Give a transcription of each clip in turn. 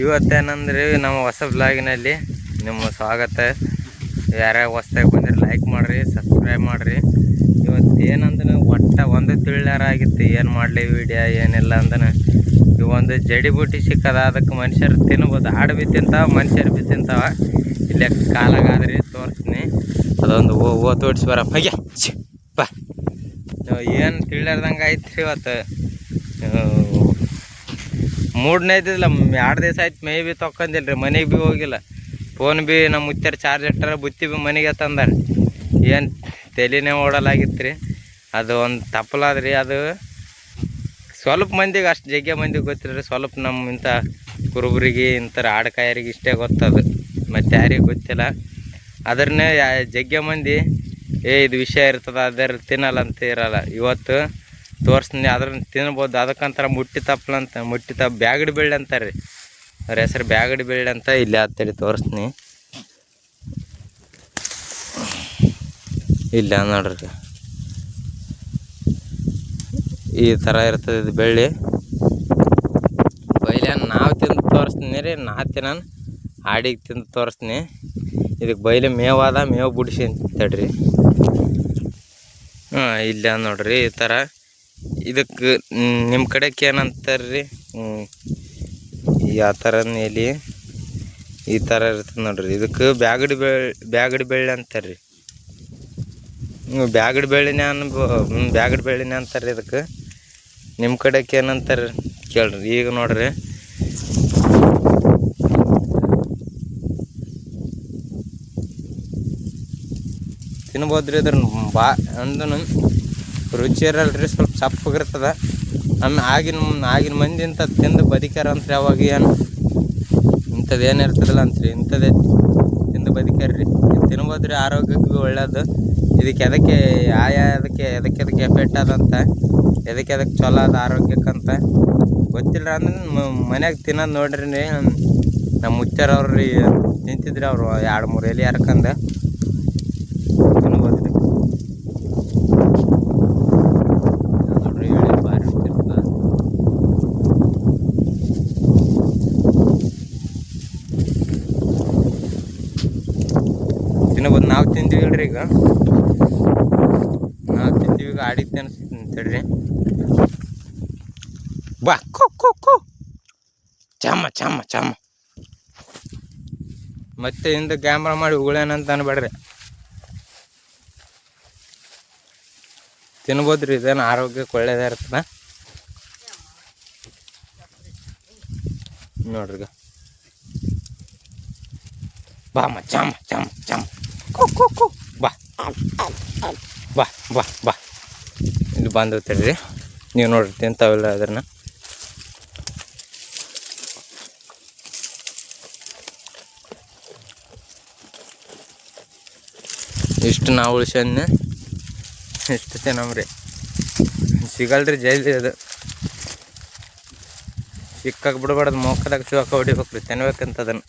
ಇವತ್ತೇನಂದ್ರೆ ನಮ್ಮ ಹೊಸ ಬ್ಲಾಗಿನಲ್ಲಿ ನಿಮ್ಮ ಸ್ವಾಗತ. ಯಾರ್ಯಾರು ಹೊಸ್ದಾಗಿ ಬಂದಿರಿ ಲೈಕ್ ಮಾಡಿರಿ ಸಬ್ಸ್ಕ್ರೈಬ್ ಮಾಡಿರಿ. ಇವತ್ತು ಏನಂದ್ರೆ ಒಟ್ಟ ಒಂದು ತಿಳಿಯಾರ ಆಗಿತ್ತು ಏನು ಮಾಡಲಿ ವಿಡಿಯೋ ಏನಿಲ್ಲ ಅಂದನ. ಇವೊಂದು ಒಂದು ಜಡಿ ಬೂಟಿ ಸಿಕ್ಕದ, ಅದಕ್ಕೆ ಮನುಷ್ಯರು ತಿನ್ಬೋದು, ಹಾಡು ಬಿ ತಿಂತಾವ, ಮನುಷ್ಯರು ಬಿ ತಿಂತಾವ. ಇಲ್ಲೇ ಕಾಲಾಗಾದ್ರಿ ತೋರಿಸ್ತೀನಿ. ಅದೊಂದು ಓ ಓ ತೋಡಿಸಿ ಬರ ಹಗೆ ಬಾ. ಏನು ತಿಳಿಲಾರ್ದಂಗೆ ಐತ್ರಿ ಇವತ್ತು? ಮೂಡನೇ ಇದ್ದಿಲ್ಲ ಎರಡು ದಿವಸ ಆಯ್ತು ಮೈ ಬಿ ತೊಗೊಂದಿಲ್ಲ ರೀ ಮನೆಗೆ ಬಿ ಹೋಗಿಲ್ಲ. ಫೋನ್ ಬಿ ನಮ್ಮ ಮುತ್ತರ ಚಾರ್ಜ್ ಇಟ್ಟಾರ, ಬುತ್ತಿ ಬಿ ಮನೆಗೆ ತಂದಾರ. ಏನು ತಲೆನೇ ಓಡಲಾಗಿತ್ತು ರೀ ಅದು ಒಂದು ತಪ್ಪಲಾದ್ರಿ, ಅದು ಸ್ವಲ್ಪ ಮಂದಿಗೆ ಅಷ್ಟು ಜಗ್ಗೆ ಮಂದಿಗೆ ಗೊತ್ತಿಲ್ಲ ರೀ ಸ್ವಲ್ಪ ನಮ್ಮ ಇಂಥ ಕುರುಬರಿಗೆ ಇಂಥರ ಆಡಕಾಯರಿಗೆ ಇಷ್ಟೇ ಗೊತ್ತದು. ಮತ್ತು ಯಾರಿಗೆ ಗೊತ್ತಿಲ್ಲ. ಅದ್ರನ್ನೇ ಜಗ್ಗೆ ಮಂದಿ, ಏ ಇದು ವಿಷಯ ಇರ್ತದೆ, ಅದರ ತಿನ್ನಲ್ಲ ಅಂತ ಇರಲ್ಲ. ಇವತ್ತು ತೋರಿಸ್ತೀನಿ. ಅದ್ರನ್ನ ತಿನ್ಬೋದು. ಅದಕ್ಕಂತರ ಮುಟ್ಟಿ ತಪ್ಪಲ ಅಂತ, ಮುಟ್ಟಿ ತಪ್ಪ ಬ್ಯಾಗಡಿ ಬೆಳ್ಳಿ ಅಂತಾರೆ. ರೀ ಅವ್ರ ಹೆಸರು ಬ್ಯಾಗಡಿ ಬೆಳ್ಳಿ ಅಂತ ಇಲ್ಲಿ ಹತ್ತಡಿ ತೋರಿಸ್ತೀನಿ. ಇಲ್ಲ ನೋಡ್ರಿ. ಈ ಥರ ಇರ್ತದೆ ಇದು ಬೆಳ್ಳಿ. ಬೈಲೆ ನಾವು ತಿಂದು ತೋರಿಸ್ತೀನಿ ರೀ. ನಾ ತಿನ್ನ ಆಡಿಗೆ ತಿಂದು ತೋರಿಸ್ತೀನಿ. ಇದಕ್ಕೆ ಬೈಲಿ ಮೇವಾದ ಮೇವು ಬಿಡಿಸಿ ತಡ್ರಿ ಹಾಂ, ಇಲ್ಲ ನೋಡ್ರಿ ಈ ಥರ. ಇದಕ್ಕೆ ನಿಮ್ಮ ಕಡೆಗೆ ಏನಂತಾರೆ ರೀ ಯಾವ ಥರ ಎಲೆ ಈ ಥರ ಇರ್ತದೆ ನೋಡ್ರಿ. ಇದಕ್ಕೆ ಬ್ಯಾಗಡಿ ಬೆಳ್ಳಿ ಬ್ಯಾಗಡಿ ಬೆಳ್ಳಿ ಅಂತಾರೆ ರೀ ಬ್ಯಾಗಡಿ ಬೆಳ್ಳಿನೇ ಹ್ಞೂ ಬ್ಯಾಗಡಿ ಬೆಳ್ಳಿನೇ ಅಂತಾರೆ ರೀ ಇದಕ್ಕೆ. ನಿಮ್ಮ ಕಡೆಗೆ ಏನಂತಾರೆ ಕೇಳ್ರಿ. ಈಗ ನೋಡ್ರಿ. ತಿನ್ಬೋದ್ರಿ ಅದ್ರ ಬಾ ಅಂದನು. ರುಚಿ ಇರಲ್ರಿ, ಸ್ವಲ್ಪ ಸಪ್ಪಗಿರ್ತದೆ. ಆಮೇಲೆ ಆಗಿನ ಆಗಿನ ಮಂದಿ ಇಂಥ ತಿಂದು ಬದುಕ್ಯಾರ ಅಂತ ಅವಾಗ ಏನು? ಇಂಥದ್ದು ಏನು ಇರ್ತದಲ್ಲ ಅಂತ್ರಿ ಇಂಥದ್ದೇ ತಿಂದು ಬದುಕ್ಯಾರ್ರಿ. ತಿನ್ಬೋದು ರೀ, ಆರೋಗ್ಯಕ್ಕೆ ಒಳ್ಳೇದು. ಇದಕ್ಕೆ ಎದಕ್ಕೆ ಆಯಾ ಅದಕ್ಕೆ ಎದಕ್ಕೆ ಅದಕ್ಕೆ ಎಫೆಕ್ಟ್ ಅದಂತ ಎದಕ್ಕೆ ಅದಕ್ಕೆ ಚಲೋ ಅದ ಆರೋಗ್ಯಕ್ಕಂತ ಗೊತ್ತಿಲ್ಲ ಅಂದ್ರೆ ಮನ್ಯಾಗ ತಿನ್ನೋದು ನೋಡ್ರಿ ನಮ್ಮ ಮುತ್ಯಾರವ್ರು ರೀ ನಿಂತಿದ್ರಿ ಅವರು, ಎರಡು ಮೂರು ಎಲೆ ಹರ್ಕಂದ ತಿನ್ಬೋದ್ರಿ ನೋಡ್ರಿ ಎಳೆ ಭಾರಿ ಇರ್ತದ ತಿನ್ಬೋದು ನಾವು ತಿಂದೀವಿ ಇಲ್ರಿ ಈಗ. ನಾವು ತಿಂತೀವಿ ಆಡಿದ್ದೆ ಅನ್ಸುತ್ತೆ ತಡ್ರಿ ಬಾ, ಕೋ ಕೋ ಕೋ. ಚಮ್ಮ ಚಮ್ಮ ಚಾಮ. ಮತ್ತೆ ಇಂದ ಕ್ಯಾಮ್ರಾ ಮಾಡಿ ಉಗುಳೇನಂತ ಅನ್ಬೇಡ್ರಿ. ತಿನ್ಬೋದ್ರಿ, ಇದೇನು ಆರೋಗ್ಯಕ್ಕೆ ಒಳ್ಳೇದೇ ಇರ್ತದ ನೋಡ್ರಿ ಬಾಮ ಚಾಮ ಚಾಮ ಚಮ್ಮ ಕೋ ಕೋ ಕೋ. ಬಾ ಬಾ ಬಾ. ಇದು ಬಂದು ತಡ್ರಿ. ನೀವು ನೋಡ್ರಿ ತಿಂತಾವಿಲ್ಲ ಅದನ್ನು. ಇಷ್ಟು ನಾವು ಉಳಿಸ್ಯಂದೆ ಇಷ್ಟು ತಿನ್ನಮ್ರಿ ಸಿಗಲ್ರಿ ಜಲ್ದಿ ಅದು. ಸಿಕ್ಕಾಕ್ ಬಿಡ್ಬಾರ್ದು, ಮೋಕದಾಗ ಸಿಕ್ಕ ಹೊಡಿಬೇಕ್ರಿ ತಿನ್ಬೇಕಂತ ಅದನ್ನು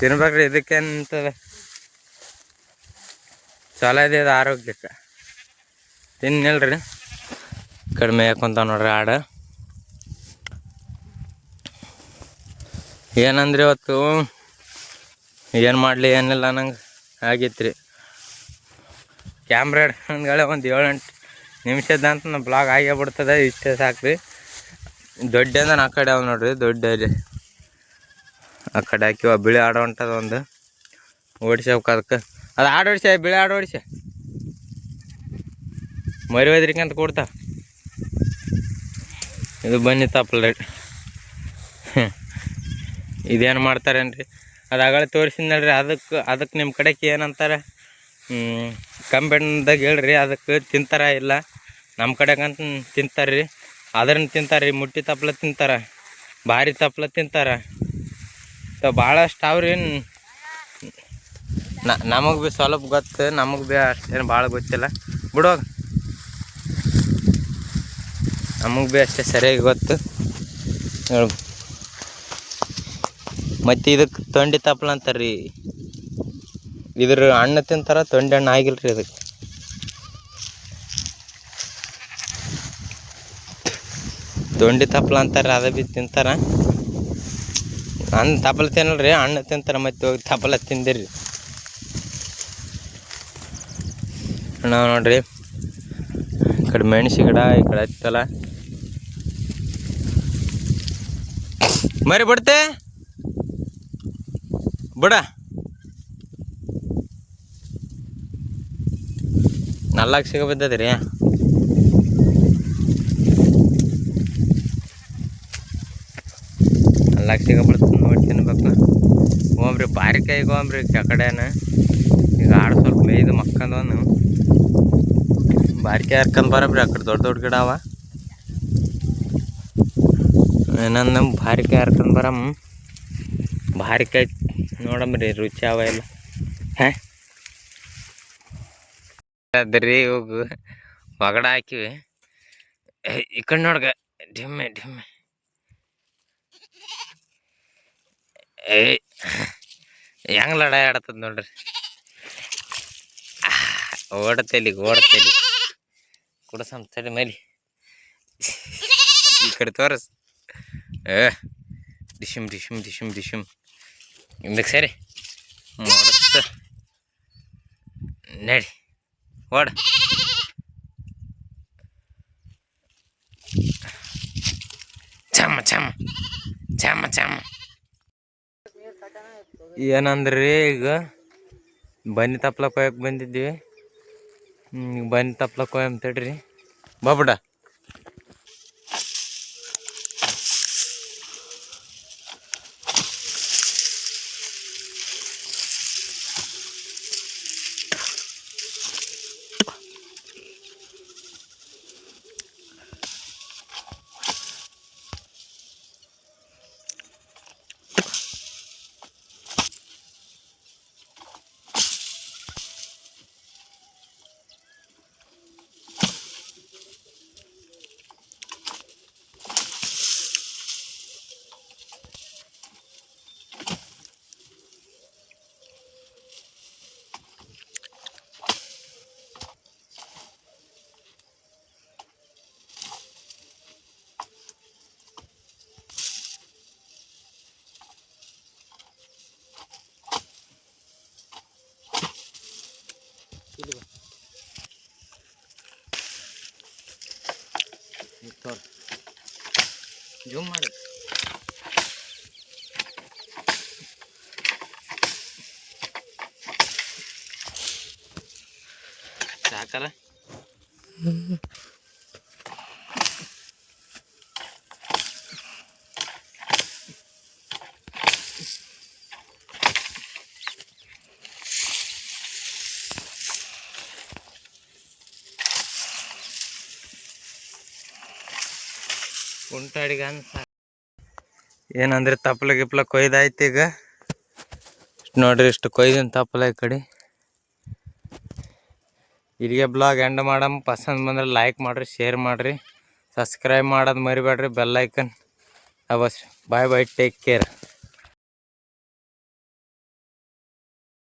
ತಿನ್ಬೇಕ್ರಿ, ಇದಕ್ಕೆ ಚಲೋ ಇದೆ, ಇದು ಆರೋಗ್ಯಕ್ಕೆ. ತಿನ್ನಿಲ್ರಿ. ಕಡಿಮೆ ಯಾಕೊಂತ ನೋಡ್ರಿ ಆಡ. ಏನಂದ್ರೆ ಇವತ್ತು? ಏನು ಮಾಡಲಿ, ಏನಿಲ್ಲ ನಂಗೆ. ಆಗಿತ್ತು ರೀ ಕ್ಯಾಮ್ರಾ ಹಿಡ್ಕೊಂಡ್ಗಳೆ ಒಂದು ಏಳು ನಿಮಿಷದ ಅಂತ ಬ್ಲಾಗ್ ಆಗೇ ಬಿಡ್ತದೆ ಇಷ್ಟೇ ಸಾಕು ರೀ ಅಂದ್ರೆ ಆ ಕಡೆ ಅವ ನೋಡ್ರಿ ದೊಡ್ಡ ಇಲ್ಲಿ ಆ ಕಡೆ ಹಾಕಿವ ಬಿಳಿ ಆಡ ಹೊಂಟದ ಒಂದು. ಓಡಿಸ್ಬೇಕು ಅದಕ್ಕೆ. ಅದು ಆಡ ಓಡಿಸ ಬಿಳಿ ಆಡ ಓಡಿಸ ಮರಿ ಅಂತ ಕೊಡ್ತಾ. ಇದು ಬನ್ನಿ ತಪ್ಪಲ್ಲ ಇದೇನು ಮಾಡ್ತಾರೇನ್ರಿ? ಅದು ಆಗಳ ತೋರಿಸಿದ ನೋಡ್ರಿ ಅದಕ್ಕೆ ಅದಕ್ಕೆ ನಿಮ್ಮ ಕಡೆಗೆ ಏನಂತಾರೆ? ಕಂಬೆಣ್ಣದಾಗ ಹೇಳ್ರಿ ಅದಕ್ಕೆ ತಿಂತಾರ ಇಲ್ಲ? ನಮ್ಮ ಕಡೆಗಂತ ತಿಂತಾರ್ರಿ ತಿಂತಾರ್ರಿ. ತಿಂತಾರೆ ರೀ ಮುಟ್ಟಿ ತಪ್ಪಲ ತಿಂತಾರ, ಭಾರಿ ತಪ್ಪಲ ತಿಂತಾರ. ತ ಭಾಳಷ್ಟು ಅವ್ರಿ ನಮಗೆ ಭೀ ಸ್ವಲ್ಪ ಗೊತ್ತು, ನಮಗೆ ಭೀ ಅಷ್ಟೇನು ಭಾಳ ಗೊತ್ತಿಲ್ಲ. ಬಿಡೋ ನಮಗೆ ಭೀ ಅಷ್ಟೇ ಸರಿಯಾಗಿ ಗೊತ್ತು. ಮತ್ತು ಇದಕ್ಕೆ ತೊಂಡಿ ತಪ್ಪಲ ಅಂತಾರ್ರಿ. ಇದ್ರ ಹಣ್ಣು ತಿಂತಾರ, ತೊಂಡಿ ಹಣ್ಣು ಆಗಿಲ್ಲ ರೀ ಇದಕ್ಕೆ ತೊಂಡಿ ತಪ್ಪಲ ಅಂತಾರೆ ಅದು ಭೀ ತಿಂತಾರ. ನಾನು ತಪ್ಪಲ ತಿನ್ನಲ್ರಿ ಹಣ್ಣು ತಿಂತಾರೆ ಮತ್ತೆ ಹೋಗಿ ತಪಲ ತಿಂದಿರಿ. ನಾವು ನೋಡ್ರಿ ಈ ಕಡೆ ಮೆಣಸಿ ಗಿಡ ಈ ಕಡೆ ಹತ್ತಲ್ಲ. ಮರಿ ಬಿಡ್ತೆ? ಬಿಡ. ನಲ್ಲಾಗ ಸಿಗ ಬಿದ್ದದ್ರಿ ನಲ್ಲಾಗ ಸಿಗ ಬಿಡ್ತದೆ ನೋಡಿ ತಿನ್ಬೇಕು. ಹೋಗ್ರಿ ಬಾರಿ ಕೈಗೆ ಹೋಗ್ರಿ ಆ ಕಡೆನ. ಈಗ ಆಡು ಸ್ವಲ್ಪ ಮೇಯ್ದು ಮಕ್ಕಂದವನು. ಬಾರಿಕೆ ಹರ್ಕೊಂಡ್ ಬರಬ್ರಿ, ಆ ಕಡೆ ದೊಡ್ಡ ದೊಡ್ಡ ಗಿಡ ಅವ. ಏನಂದ ನಮ್ಮ ಬಾರಿಕೆ ಹರ್ಕೊಂಡ್ ಬರಮ್. ಬಾರಿಕಾಯಿ ನೋಡಮ್ರಿ, ರುಚಿ ಅವ ಎಲ್ಲ. ಹಾ? ಅದ್ರಿ ಹೋಗು. ಒಗಡ ಹಾಕಿವಿ. ಈ ಕಡೆ ನೋಡ್ಗ, ಡಿಮ್ಮೆ ಡಿಮ್ಮೆ. ഏയ്. ഞങ്ങളടെ നടത്തുന്നുണ്ട്. ഓടത്തൽ ഓടത്തൽ കൂടെ സംസാരം മതി. ഇക്കടുത്തോറ ഏ ഡിഷും ഡിഷും ഡിഷും ഡിഷും. എന്തൊക്കെ സാറേ മുടത്ത് നേടി ഓട. ചമ്മ ചമ്മ ചമ്മ ചമ്മ ಏನಂದ್ರಿ ಈಗ? ಬನ್ನಿ ತಪ್ಲ ಕೊಯ್ಯಕ್ಕೆ ಬಂದಿದ್ವಿ ಬನ್ನಿ ತಪ್ಲಕ್ಕೆ ಬನ್ನಿ ತಪ್ಲ ರೀ ತಡ್ರಿ ಬಾಬುಡ ಜೂಮ್ ಮಾಡಿ ಸಾಕಲ್ಲ ಉಂಟಾಡಿಗ ಏನಂದ್ರೆ ತಪ್ಪಲ ಗಿಪ್ಲ ಕೊಯ್ದಾಯ್ತು ಈಗ. ಇಷ್ಟು ನೋಡ್ರಿ, ಇಷ್ಟು ಕೊಯ್ದಿನ ತಪ್ಪಲ ಈ ಕಡೆ. ಇಲ್ಲಿಗೆ ಬ್ಲಾಗ್ ಎಂಡ್ ಮಾಡಮ್. ಪಸಂದ್ ಬಂದ್ರೆ ಲೈಕ್ ಮಾಡ್ರಿ ಶೇರ್ ಮಾಡಿರಿ. ಸಬ್ಸ್ಕ್ರೈಬ್ ಮಾಡೋದು ಮರಿಬೇಡ್ರಿ ಬೆಲ್ ಐಕನ್ ಅವಶ್ಯ ಬಾಯ್ ಬಾಯ್ ಟೇಕ್ ಕೇರ್